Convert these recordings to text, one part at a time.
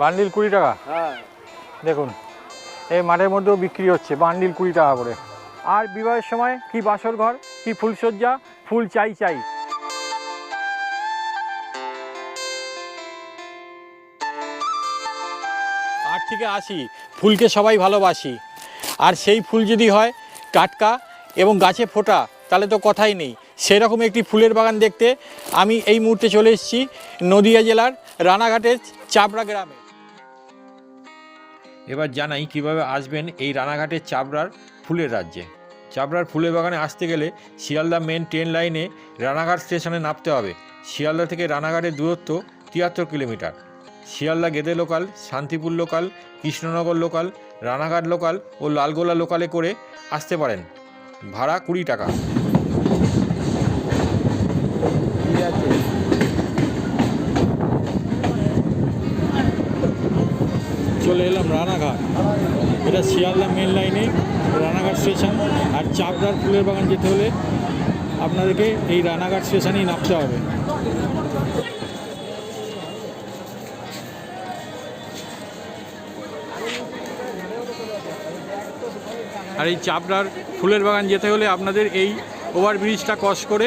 Bundle কুড়ি টাকা? হ্যাঁ। দেখুন এই মাঠের মধ্যেও বিক্রি হচ্ছে বান্ডিল কুড়ি টাকা করে। আর বিবাহের সময় কি বাসর ঘর কি ফুলসজ্জা ফুল চাই চাই। আট থেকে আশি ফুলকে সবাই ভালোবাসি। আর সেই ফুল যদি হয় টাটকা এবং গাছে ফোটা তাহলে তো কথাই নেই। সেরকম একটি ফুলের বাগান দেখতে আমি এই মুহূর্তে চলে এসেছি নদিয়া জেলার রানাঘাটের চাপড়া গ্রামে। এবার জানাই কীভাবে আসবেন এই রানাঘাটের চাবড়ার ফুলের রাজ্যে। চাবড়ার ফুলের বাগানে আসতে গেলে শিয়ালদা মেন ট্রেন লাইনে রানাঘাট স্টেশনে নামতে হবে। শিয়ালদা থেকে রানাঘাটের দূরত্ব তিয়াত্তর kilometre. Sealdah Gede local, Shantipur local, Krishnanagar local, Ranaghat local ও লালগোলা লোকালে করে আসতে পারেন। ভাড়া কুড়ি টাকা। চলে এলাম রানাঘাট। এটা শিয়ালদা মেন লাইনে রানাঘাট স্টেশন আর চাপড়ার ফুলের বাগান যেতে হলে আপনাদেরকে এই রানাঘাট স্টেশনেই নামতে হবে। আর এই চাপড়ার ফুলের বাগান যেতে হলে আপনাদের এই ওভারব্রিজটা ক্রস করে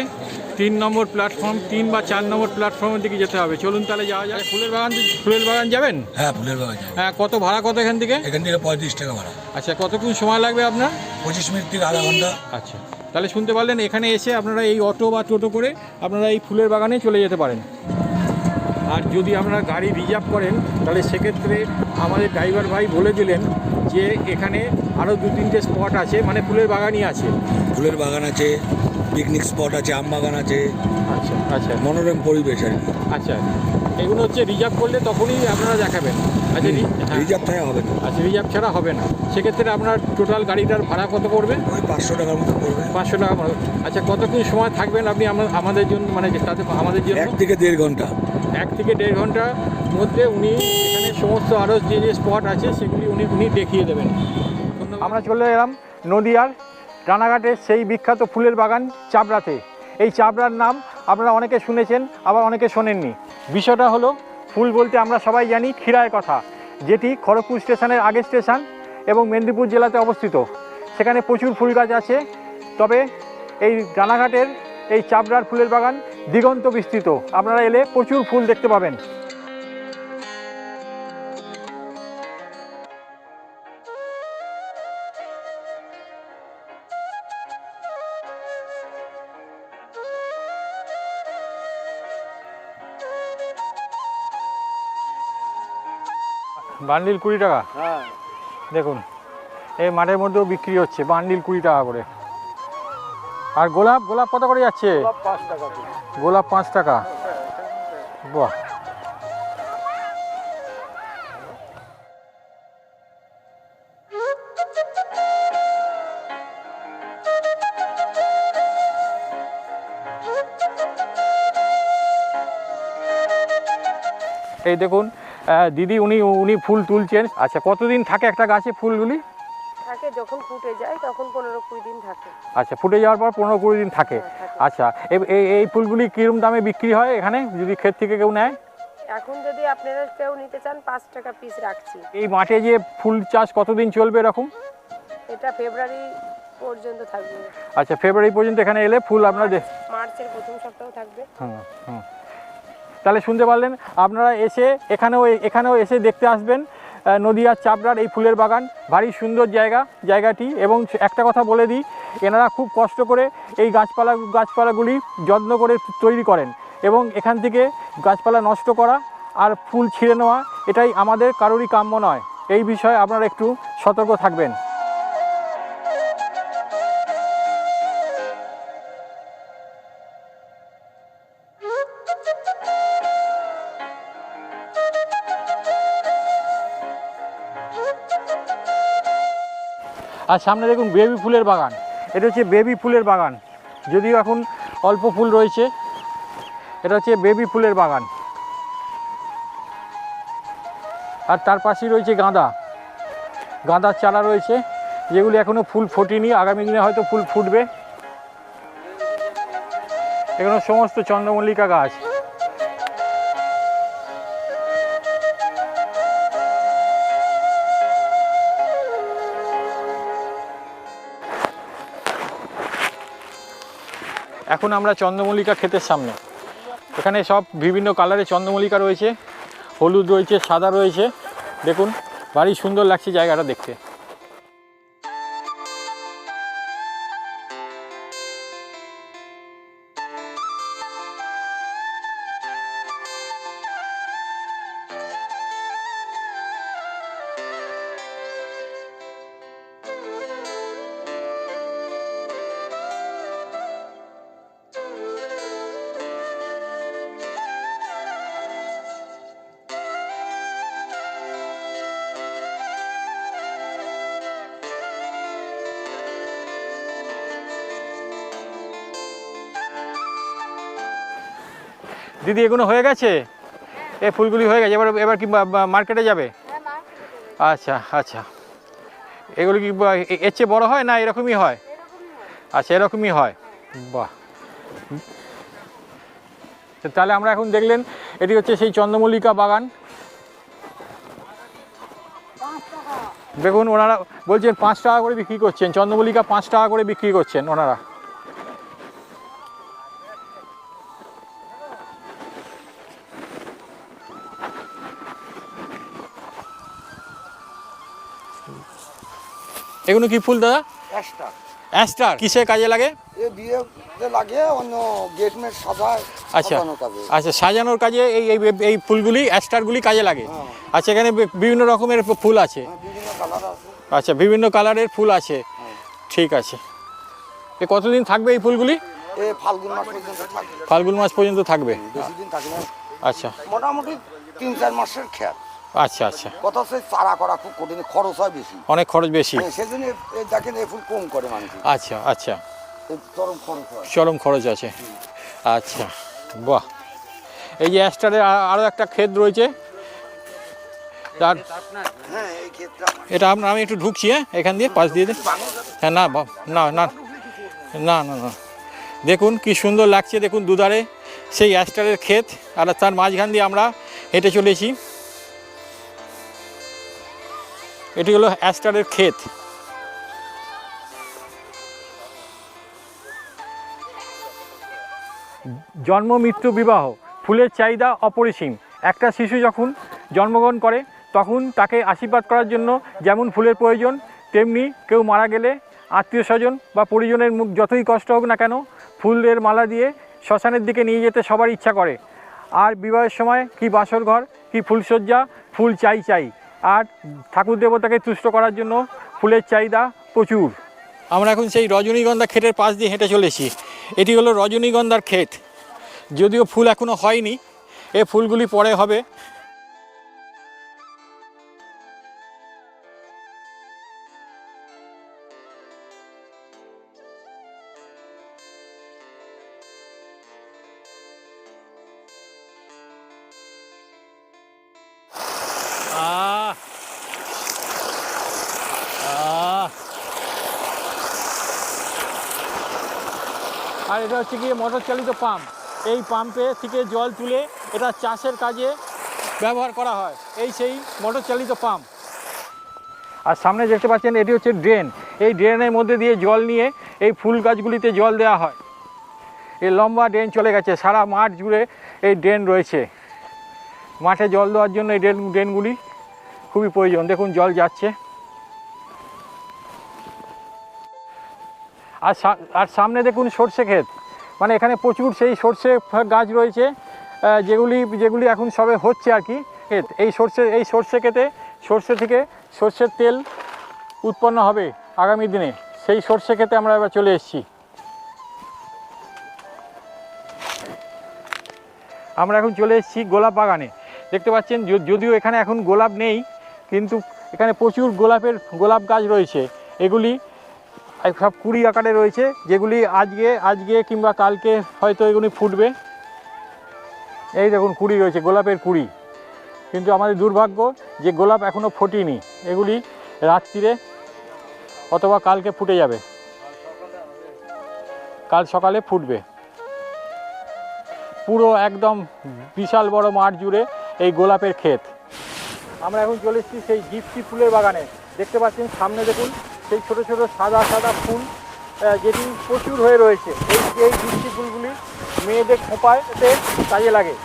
তিন নম্বর প্ল্যাটফর্ম তিন বা চার নম্বর প্ল্যাটফর্মের দিকে যেতে হবে। চলুন তাহলে যাওয়া যায় ফুলের বাগান ফুলের বাগান যাবেন? হ্যাঁ ফুলের বাগান হ্যাঁ কত ভাড়া কত এখান থেকে? এখান থেকে পঁয়ত্রিশ টাকা ভাড়া। আচ্ছা কতক্ষণ সময় লাগবে আপনার? পঁচিশ মিনিট থেকে আধা ঘণ্টা। আচ্ছা তাহলে শুনতে পারলেন এখানে এসে আপনারা এই অটো বা টোটো করে আপনারা এই ফুলের বাগানে চলে যেতে পারেন। আর যদি আপনারা গাড়ি রিজার্ভ করেন তাহলে সেক্ষেত্রে আমাদের ড্রাইভার ভাই বলে দিলেন যে এখানে আরও দু তিনটে স্পট আছে মানে ফুলের বাগানই আছে। ফুলের বাগান আছে পিকনিক স্পট আছে আম বাগান আছে। আচ্ছা আচ্ছা। মনোরম পরিবেশ আর কি। আচ্ছা এগুলো হচ্ছে রিজার্ভ করলে তখনই আপনারা দেখাবেন। আচ্ছা হ্যাঁ। রিজার্ভ থাকে হবে না। আচ্ছা রিজার্ভ ছাড়া হবে না। সেক্ষেত্রে আপনার টোটাল গাড়িটার ভাড়া কত পড়বে? ওই পাঁচশো টাকার মতো পড়বে। পাঁচশো টাকা মতো। আচ্ছা কতক্ষণ সময় থাকবেন আপনি আমাদের জন্য মানে তাতে আমাদের জন্য? এক থেকে দেড় ঘণ্টা। এক থেকে দেড় ঘণ্টার মধ্যে উনি এখানে সমস্ত আরও যে যে স্পট আছে সেগুলি উনি উনি দেখিয়ে দেবেন। আমরা চলে এলাম নদিয়ার রানাঘাটের সেই বিখ্যাত ফুলের বাগান চাবড়াতে। এই চাবড়ার নাম আপনারা অনেকে শুনেছেন, আবার অনেকে শোনেননি। বিষয়টা হলো, ফুল বলতে আমরা সবাই জানি ক্ষীরায় কথা, যেটি খড়গপুর স্টেশনের আগের স্টেশন এবং মেদিনীপুর জেলাতে অবস্থিত। সেখানে প্রচুর ফুল গাছ আছে, তবে এই রানাঘাটের এই চাবড়ার ফুলের বাগান দিগন্ত বিস্তৃত। আপনারা এলে প্রচুর ফুল দেখতে পাবেন। বান্ডিল কুড়ি টাকা। হ্যাঁ। দেখুন এই মাঠের মধ্যেও বিক্রি হচ্ছে বান্ডিল কুড়ি টাকা করে। আর গোলাপ গোলাপ কত করে যাচ্ছে। গোলাপ পাঁচ টাকা বাহ। এই দেখুন দিদি উনি উনি ফুল তুলছেন। আচ্ছা কতদিন থাকে একটা গাছে ফুলগুলি? থাকে যখন ফুটে যায় তখন পনেরো কুড়ি দিন থাকে। আচ্ছা ফুটে যাওয়ার পর পনেরো কুড়ি দিন থাকে। হ্যাঁ, আচ্ছা এই- এই ফুলগুলি কীরকম দামে বিক্রি হয় এখানে যদি ক্ষেত থেকে কেউ নেয়? এখন যদি আপনারা কেউ নিতে চান পাঁচ টাকা পিস রাখছি। এই মাঠে যে ফুল চাষ কতদিন চলবে এরকম? এটা ফেব্রুয়ারি পর্যন্ত থাকবে। আচ্ছা ফেব্রুয়ারি পর্যন্ত এখানে এলে ফুল আপনারা মার্চের প্রথম সপ্তাহ থাকবে। হুম হুম। তাহলে শুনতে পারলেন, আপনারা এসে এখানেও এখানেও এসে দেখতে আসবেন নদিয়ার চাপড়ার এই ফুলের বাগান। ভারী সুন্দর জায়গা, জায়গাটি। এবং একটা কথা বলে দিই, এনারা খুব কষ্ট করে এই গাছপালা, গাছপালাগুলি যত্ন করে তৈরি করেন। এবং এখান থেকে গাছপালা নষ্ট করা আর ফুল ছিঁড়ে নেওয়া, এটাই আমাদের কারোরই কাম্য নয়। এই বিষয়ে আপনারা একটু সতর্ক থাকবেন। আর সামনে দেখুন বেবি ফুলের বাগান। এটা হচ্ছে বেবি ফুলের বাগান। যদিও এখন অল্প ফুল রয়েছে, এটা হচ্ছে বেবি ফুলের বাগান। আর তার পাশেই রয়েছে গাঁদা। গাঁদার চারা রয়েছে, যেগুলি এখনও ফুল ফোটেনি, আগামী দিনে হয়তো ফুল ফুটবে। এখানে সমস্ত চন্দ্রমল্লিকা গাছ। এখন আমরা চন্দ্রমল্লিকা ক্ষেতের সামনে। এখানে সব বিভিন্ন কালারের চন্দ্রমল্লিকা রয়েছে, হলুদ রয়েছে, সাদা রয়েছে। দেখুন, ভারী সুন্দর লাগছে জায়গাটা দেখতে। দিদি এগুলো হয়ে গেছে? এ ফুলগুলি হয়ে গেছে এবার এবার কি মার্কেটে যাবে? আচ্ছা আচ্ছা। এগুলো কি এর চেয়ে বড়ো হয় না এরকমই হয়? আচ্ছা এরকমই হয়। বাহ। তাহলে আমরা এখন দেখলেন এটি হচ্ছে সেই চন্দ্রমল্লিকা বাগান। দেখুন ওনারা বলছেন পাঁচ টাকা করে বিক্রি করছেন চন্দ্রমল্লিকা পাঁচ টাকা করে বিক্রি করছেন ওনারা। এগুলো কি ফুল দাদা? অ্যাস্টার কিসে কাজে লাগে? লাগে অন্য সাজায় আচ্ছা। আচ্ছা সাজানোর কাজে এই এই ফুলগুলি অ্যাস্টারগুলি কাজে লাগে? হ্যাঁ। আচ্ছা এখানে বিভিন্ন রকমের ফুল আছে? হ্যাঁ, আছে। আচ্ছা বিভিন্ন কালারের ফুল আছে। ঠিক আছে। এ কতদিন থাকবে এই ফুলগুলি? ফাল্গুন মাস পর্যন্ত থাকে ফাল্গুন মাস পর্যন্ত থাকবে। আচ্ছা। মোটামুটি তিন চার মাসের খেয়াল। আচ্ছা আচ্ছা। কথা হচ্ছে চারা করা খুব কঠিন খরচ হয় বেশি। অনেক খরচ বেশি। হ্যাঁ, সেজন্য দেখেন এই ফুল কম করে মানুষ। আচ্ছা আচ্ছা। চরম খরচ হয়। চরম খরচ আছে। আচ্ছা বাহ। এই যে অ্যাস্টারের আ- আরও একটা ক্ষেত রয়েছে। তার হ্যাঁ এটা আপনার আমি একটু ঢুকছি হ্যাঁ এখান দিয়ে পাশ দিয়ে হ্যাঁ না না না। না না না। দেখুন কি সুন্দর লাগছে দেখুন দুধারে। সেই অ্যাস্টারের ক্ষেত আর তার মাঝখান দিয়ে আমরা হেঁটে চলেছি। এটি হলো অ্যাস্টারের ক্ষেত। জন্ম, মৃত্যু, বিবাহ, ফুলের চাহিদা অপরিসীম। একটা শিশু যখন জন্মগ্রহণ করে, তখন তাকে আশীর্বাদ করার জন্য যেমন ফুলের প্রয়োজন, তেমনি কেউ মারা গেলে আত্মীয় স্বজন বা পরিজনের মুখ যতই কষ্ট হোক না কেন ফুলের মালা দিয়ে শ্মশানের দিকে নিয়ে যেতে সবার ইচ্ছা করে। আর বিবাহের সময় কি বাসর ঘর, কি ফুলসজ্জা ফুল চাই চাই। আর ঠাকুর দেবতাকে তুষ্ট করার জন্য ফুলের চাহিদা প্রচুর। আমরা এখন সেই রজনীগন্ধা ক্ষেতের পাশ দিয়ে হেঁটে চলেছি এটি হলো রজনীগন্ধার ক্ষেত। যদিও ফুল এখনও হয়নি, এ ফুলগুলি পরে হবে। আর এটা হচ্ছে গিয়ে মোটর চালিত পাম্প। এই পাম্পে থেকে জল তুলে এটা চাষের কাজে ব্যবহার করা হয়। এই সেই মোটর চালিত পাম্প। আর সামনে দেখতে পাচ্ছেন, এটি হচ্ছে ড্রেন। এই ড্রেনের মধ্যে দিয়ে জল নিয়ে এই ফুল গাছগুলিতে জল দেওয়া হয়। এই লম্বা ড্রেন চলে গেছে। সারা মাঠ জুড়ে এই ড্রেন রয়েছে। মাঠে জল দেওয়ার জন্য এই ড্রেন ড্রেনগুলি খুবই প্রয়োজন। দেখুন, জল যাচ্ছে। আর আর সামনে দেখুন সর্ষে ক্ষেত। মানে এখানে প্রচুর সেই সর্ষে গাছ রয়েছে যেগুলি যেগুলি এখন সবে হচ্ছে আর কি ক্ষেত। এই সর্ষে এই সর্ষে ক্ষেতে সর্ষে থেকে সর্ষের তেল উৎপন্ন হবে আগামী দিনে। সেই সর্ষে ক্ষেতে আমরা এবার চলে এসেছি। আমরা এখন চলে এসেছি গোলাপ বাগানে। দেখতে পাচ্ছেন যদিও এখানে এখন গোলাপ নেই, কিন্তু এখানে প্রচুর গোলাপের, গোলাপ গাছ রয়েছে। এগুলি সব কুড়ি আকারে রয়েছে, যেগুলি আজকে আজকে কিংবা কালকে হয়তো এগুলি ফুটবে। এই দেখুন, কুড়ি রয়েছে, গোলাপের কুড়ি। কিন্তু আমাদের দুর্ভাগ্য যে গোলাপ এখনও ফোটেনি, এগুলি রাত্রিরে অথবা কালকে ফুটে যাবে। কাল সকালে ফুটবে। পুরো একদম বিশাল বড় মাঠ জুড়ে এই গোলাপের ক্ষেত। আমরা এখন চলে এসেছি সেই জিপসি ফুলের বাগানে। দেখতে পাচ্ছেন, সামনে দেখুন সেই ছোট ছোট সাদা সাদা ফুল যেটি প্রচুর হয়ে রয়েছে। এই এই বৃষ্টি ফুলগুলি মেয়েদের খোঁপায় এতে কাজে লাগে।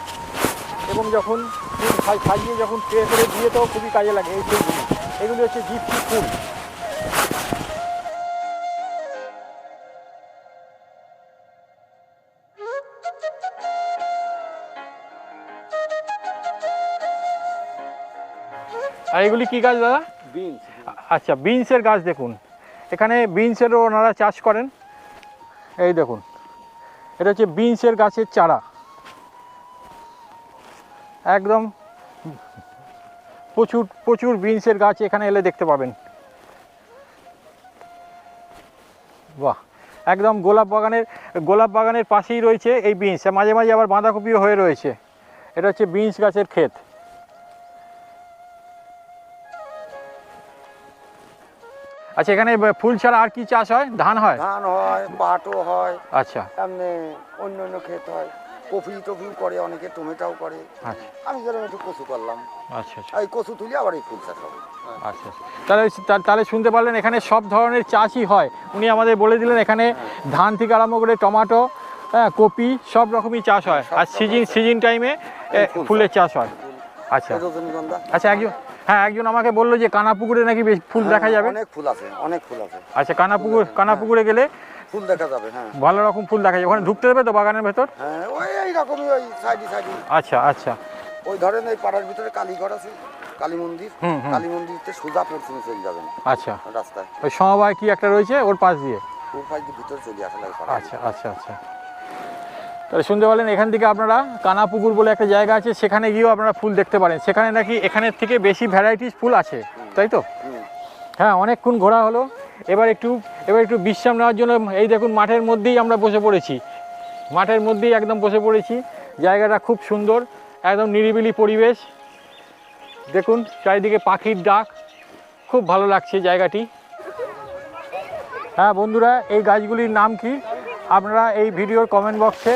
এবং যখন ফুল সাজিয়ে যখন ট্রে করে দিয়ে তো খুবই কাজে লাগে এই ফুলগুলি। এগুলি হচ্ছে জিপসি ফুল। আর এগুলি কি গাছ দাদা? বিনস। আচ্ছা বিনসের গাছ দেখুন। এখানে বিনসেরও ওনারা চাষ করেন। এই দেখুন, এটা হচ্ছে বিনসের গাছের চারা। একদম প্রচুর প্রচুর বিনসের গাছ এখানে এলে দেখতে পাবেন। বাহ, একদম গোলাপ বাগানের গোলাপ বাগানের পাশেই রয়েছে এই বিনস, মাঝে মাঝে আবার বাঁধাকপিও হয়ে রয়েছে। এটা হচ্ছে বিনস গাছের ক্ষেত। আচ্ছা এখানে ফুল ছাড়া আর কি চাষ হয়? ধান হয়? ধান হয় পাটও হয় আচ্ছা। এমনি অন্য অন্য ক্ষেত হয়। কফি টফিও করে অনেকে টমেটোও করে। আচ্ছা। আমি যেরকম একটু কচু করলাম। আচ্ছা আচ্ছা। এই কচু তুলি আবার এই ফুল চাষ হবে। আচ্ছা আচ্ছা। তাহলে তাহলে শুনতে পারলেন এখানে সব ধরনের চাষই হয়। উনি আমাদের বলে দিলেন এখানে ধান থেকে আরম্ভ করে টমাটো হ্যাঁ কপি সব রকমই চাষ হয়। আর সিজন সিজন টাইমে ফুলের চাষ। হয়। আচ্ছা। আচ্ছা একজন হ্যাঁ একজন আমাকে বলল যে কানাপুকুরে নাকি বেশ ফুল দেখা যাবে। অনেক ফুল আছে অনেক ফুল আছে। আচ্ছা কানাপুকুর কানাপুকুরে গেলে ফুল দেখা যাবে হ্যাঁ। ভালো রকম ফুল দেখা যাবে। ওখানে ঢুকতে দেবে তো বাগানের ভেতর? হ্যাঁ ওই রকমই ওই সাইডে সাইডে। আচ্ছা আচ্ছা। ওই ধরেন এই পাড়ার ভিতরে কালীঘর আছে কালী মন্দির। কালী মন্দিরতে সোজা পশ্চিমে চলে যাবেন আচ্ছা। রাস্তায়। ওই সমবায় কি একটা রয়েছে? ওর পাশ দিয়ে? ওর পাশ দিয়ে ভিতরে চলে আসে লাগে আচ্ছা আচ্ছা আচ্ছা। তাহলে শুনতে পারলেন, এখান থেকে আপনারা কানাপুকুর বলে একটা জায়গা আছে, সেখানে গিয়েও আপনারা ফুল দেখতে পারেন। সেখানে নাকি এখানের থেকে বেশি ভ্যারাইটিস ফুল আছে, তাই তো? হ্যাঁ অনেকক্ষণ ঘোরা হলো। এবার একটু এবার একটু বিশ্রাম নেওয়ার জন্য, এই দেখুন, মাঠের মধ্যেই আমরা বসে পড়েছি। মাঠের মধ্যেই একদম বসে পড়েছি। জায়গাটা খুব সুন্দর, একদম নিরিবিলি পরিবেশ। দেখুন, চারিদিকে পাখির ডাক। খুব ভালো লাগছে জায়গাটি। হ্যাঁ বন্ধুরা, এই গাছগুলির নাম কি? আপনারা এই ভিডিওর কমেন্ট বক্সে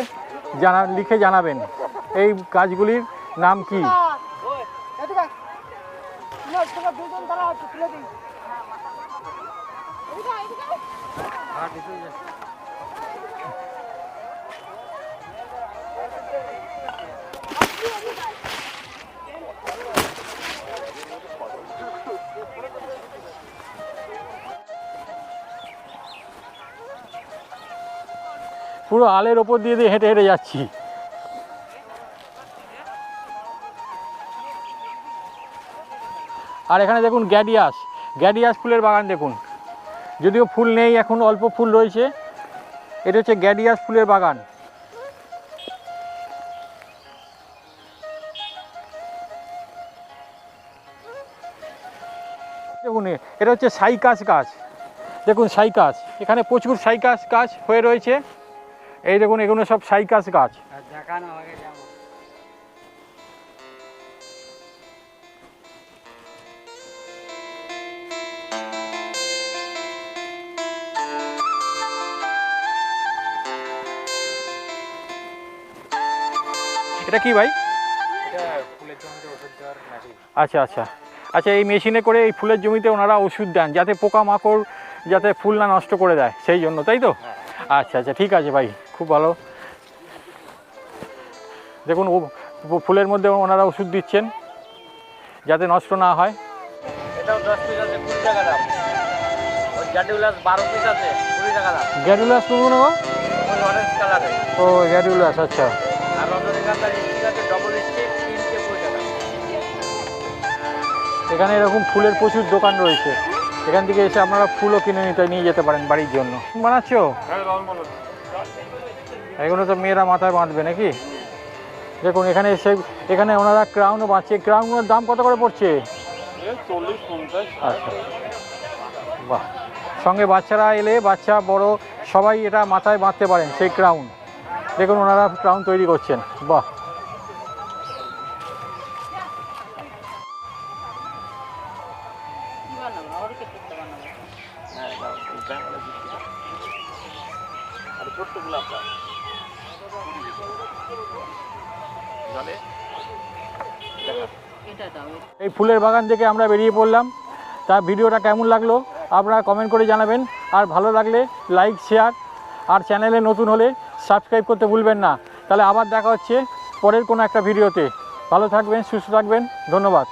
জানা লিখে জানাবেন। এই গাছগুলির নাম কি? পুরো আলের ওপর দিয়ে দিয়ে হেঁটে হেঁটে যাচ্ছি। আর এখানে দেখুন গ্যাডিয়াস। গ্যাডিয়াস ফুলের বাগান দেখুন। যদিও ফুল নেই, এখন অল্প ফুল রয়েছে। এটা হচ্ছে গ্যাডিয়াস ফুলের বাগান। দেখুন, এটা হচ্ছে সাইকাস গাছ। দেখুন, সাইকাস। এখানে প্রচুর সাইকাস গাছ হয়ে রয়েছে। এই দেখুন এগুলো সব সাইকাস গাছ। এটা কি ভাই? আচ্ছা আচ্ছা। আচ্ছা এই মেশিনে করে এই ফুলের জমিতে ওনারা ওষুধ দেন যাতে পোকামাকড় যাতে ফুল না নষ্ট করে দেয় সেই জন্য তাই তো? আচ্ছা আচ্ছা ঠিক আছে ভাই। খুব ভালো। দেখুন ও ফুলের মধ্যে ওনারা ওষুধ দিচ্ছেন যাতে নষ্ট না হয়। এটাও দশ পিস আছে কুড়ি টাকা দাম। ওই বারো পিস আছে কুড়ি টাকা দাম। গ্যাডুলাস কোন অরেঞ্জ ও গ্যাডুলাস আচ্ছা। আর রজনীকান্তার স্টিক আছে ডবল স্টিক তিনটে কুড়ি টাকা। এখানে এরকম ফুলের প্রচুর দোকান রয়েছে। এখান থেকে এসে আপনারা ফুলও কিনে নিতে নিয়ে যেতে পারেন বাড়ির জন্য। বানাচ্ছ? এগুলো তো মেয়েরা মাথায় বাঁধবে নাকি? দেখুন এখানে এসে এখানে ওনারা ক্রাউনও বাঁচছে ক্রাউনের দাম কত করে পড়ছে? আচ্ছা। বাহ। সঙ্গে বাচ্চারা এলে বাচ্চা বড় সবাই এটা মাথায় বাঁধতে পারেন সেই ক্রাউন দেখুন ওনারা ক্রাউন তৈরি করছেন। বাহ। এই ফুলের বাগান থেকে আমরা বেরিয়ে পড়লাম। তা ভিডিওটা কেমন লাগল আপনারা কমেন্ট করে জানাবেন। আর ভালো লাগলে লাইক শেয়ার আর চ্যানেলে নতুন হলে সাবস্ক্রাইব করতে ভুলবেন না। তাহলে আবার দেখা হচ্ছে পরের কোনো একটা ভিডিওতে। ভালো থাকবেন সুস্থ থাকবেন। ধন্যবাদ।